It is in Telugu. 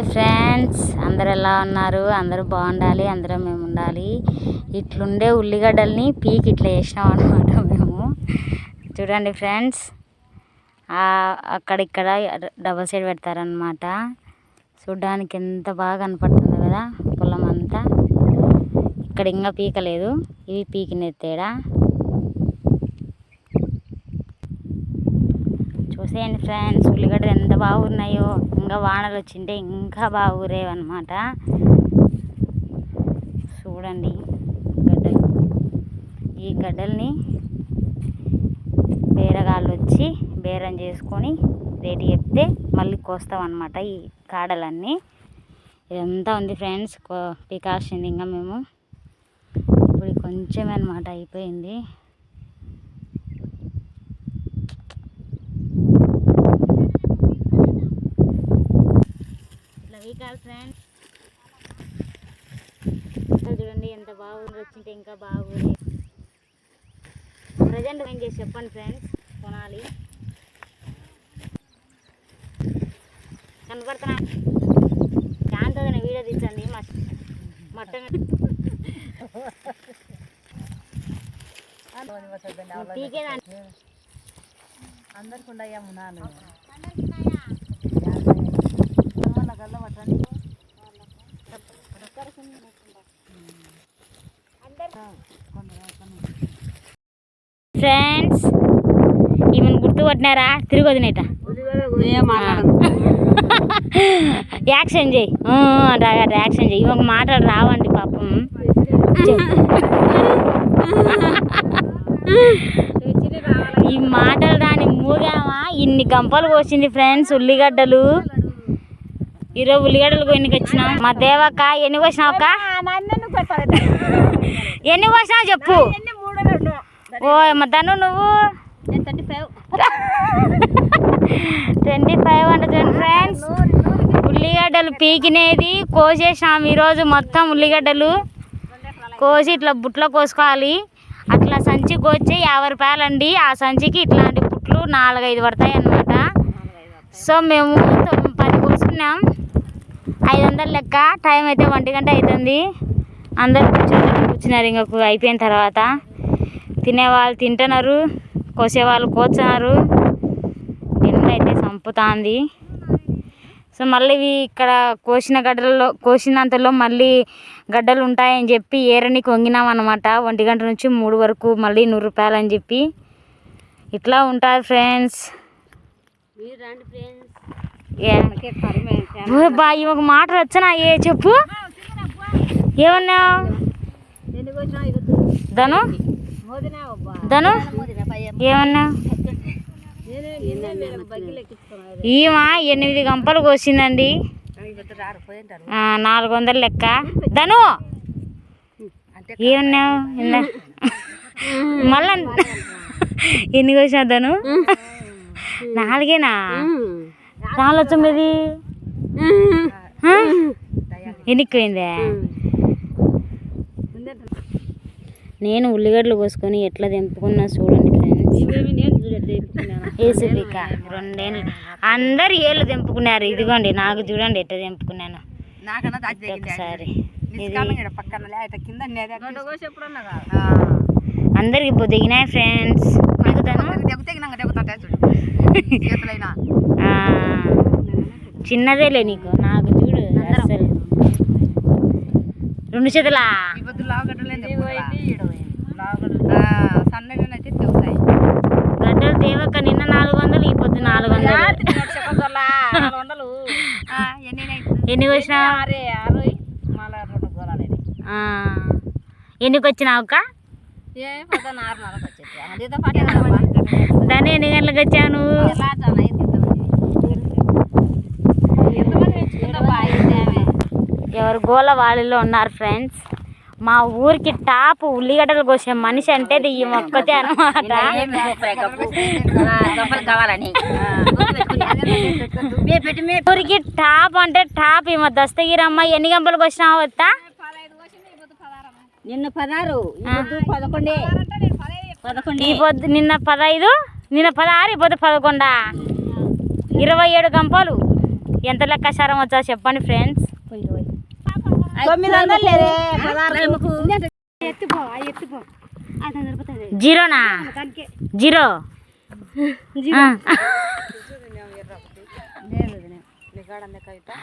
Hi friends. అందరు ఎలా ఉన్నారు? అందరూ బాగుండాలి అందరూ మేము ఉండాలి. ఇట్లుండే ఉల్లిగడ్డల్ని పీక్ ఇట్లా వేసినాం అనమాట మేము. చూడండి ఫ్రెండ్స్ అక్కడిక్కడ డబల్ సైడ్ పెడతారనమాట చూడ్డానికి ఎంత బాగా కనపడుతుంది కదా పొలం అంతా. ఇక్కడ ఇంకా పీకలేదు. ఇవి పీకిన తేడా చూసేయండి ఫ్రెండ్స్. ఉల్లిగడ్డలు ఎంత బాగున్నాయో. ఇంకా వానలు వచ్చింటే ఇంకా బాగురేవి అనమాట చూడండి గడ్డలు. ఈ గడ్డల్ని బేరగాళ్ళు వచ్చి బేరం చేసుకొని రేటు చెప్తే మళ్ళీ కోస్తాం అనమాట ఈ కాడలన్నీ. ఇదంతా ఉంది ఫ్రెండ్స్. పీకాల్సింది ఇంకా మేము. ఇప్పుడు కొంచెం అనమాట అయిపోయింది. వీకాలి ఫ్రెండ్స్ చూడండి ఎంత బాగుంది వచ్చింటే ఇంకా బాగుంది. ప్రజెంట్ ఏం చేసి చెప్పండి ఫ్రెండ్స్ కొనాలి. కనపడుతున్నా? శాంతమైన వీడియో తీసండి పీకేదాన్ని. అందరికి ఉండయ్యాము నాన్న ఫ్రెండ్స్ ఈమెను గుర్తుపట్టినారా? తిరిగి వదినేట యాక్షన్ చేయి. ఊ, అట అట యాక్షన్ చేయి. ఒక మాటలు రావండి పాపం. ఈ మాటలు రాని మూగామా ఇన్ని గంపలు కోసింది ఫ్రెండ్స్ ఉల్లిగడ్డలు. ఈరోజు ఉల్లిగడ్డలు కొన్నికి వచ్చినాం? మా దేవక్క ఎన్ని కోసినావు అక్క? ఎన్ని కోసినావు చెప్పు. ఓ మా ధను నువ్వు? Thirty five twenty five hundred friends ఉల్లిగడ్డలు పీకినేది కోసేసాం ఈరోజు మొత్తం ఉల్లిగడ్డలు. కోసి ఇట్లా బుట్లో కోసుకోవాలి. అట్లా సంచి కోసి యాభై రూపాయలండి. ఆ సంచికి ఇట్లాంటి బుట్లు నాలుగైదు పడతాయి అన్నమాట. సో మేము పది కోసుకున్నాం. ఐదు వందలు లెక్క. టైం అయితే ఒంటి గంట అవుతుంది. అందరు కూర్చొని కూర్చున్నారు. ఇంకా కు- అయిపోయిన తర్వాత. తినేవాళ్ళు తింటున్నారు కోసేవాళ్ళు కోస్తున్నారు. అయితే చంపుతాంది సో మళ్ళీ ఇవి ఇక్కడ కోసిన గడ్డలలో కోసినంతలో మళ్ళీ గడ్డలు ఉంటాయని చెప్పి ఏరనికి వంగినాం అనమాట ఒంటి గంట నుంచి మూడు వరకు మళ్ళీ నూరు రూపాయలు అని చెప్పి ఇట్లా ఉంటుంది ఫ్రెండ్స్. బా ఒక మాట వచ్చనా ఏ చెప్పు. ఏమన్నావు? ఇక ధను? ధను? ఏమన్నా? ఈమె ఎనిమిది గంపలు కోసిందండి. నాలుగు వందల లెక్క. ధను! ఏమన్నావు మళ్ళా ఎన్ని కోసిన తను నాలుగేనా? రాళ్ళు వచ్చింది ఎన్నికిపోయిందా ఎన్నికి పోయిందే నేను ఉల్లిగడ్డలు కోసుకొని ఎట్లా తెంపుకున్నా చూడండి ఫ్రెండ్స్. ఏసీపీక. రెండేళ్ళు. అందరు ఏళ్ళు తెంపుకున్నారు. ఇదిగోండి నాకు చూడండి ఎట్లా తెంపుకున్నాను. ఒకసారి అందరికి ఇప్పుడు దిగినాయి ఫ్రెండ్స్. చిన్నదేలే నీకు. నాకు చూడు అసలు రెండు చేతులా ఈ పొద్దు లావగడ్డలేదు సన్నగానైతే తెగుతాయి గడ్డలు తేవక నిన్న నాలుగు వందలు ఈ పొద్దు నాలుగు వందలు ఎన్ని ఆ, ఎన్నికి వచ్చినావు అక్క? దాన్ని ఎన్ని గంటలకు వచ్చాను ఎవరు గోల వాళ్ళలో ఉన్నారు ఫ్రెండ్స్ మా ఊరికి టాప్ ఉల్లిగడ్డలు కోసే మనిషి అంటే ఈ మొక్కతే అనమాట ఊరికి టాప్ అంటే టాప్ ఈ మా దస్తగిరమ్మ ఎన్ని గంపలకు వచ్చినావు వస్తా? నిన్న పదహారు పదకొండే. పదకొండు. ఈ పొద్దు నిన్న పదహైదు నిన్న పదహారు ఈ పొద్దు పదకొండా? ఇరవై ఏడు గంపలు. ఎంత లెక్కాచారం వచ్చా చెప్పండి ఫ్రెండ్స్ తొమ్మిది వందలు లేదే పదహారు జీరోనా? జీరో. లేదు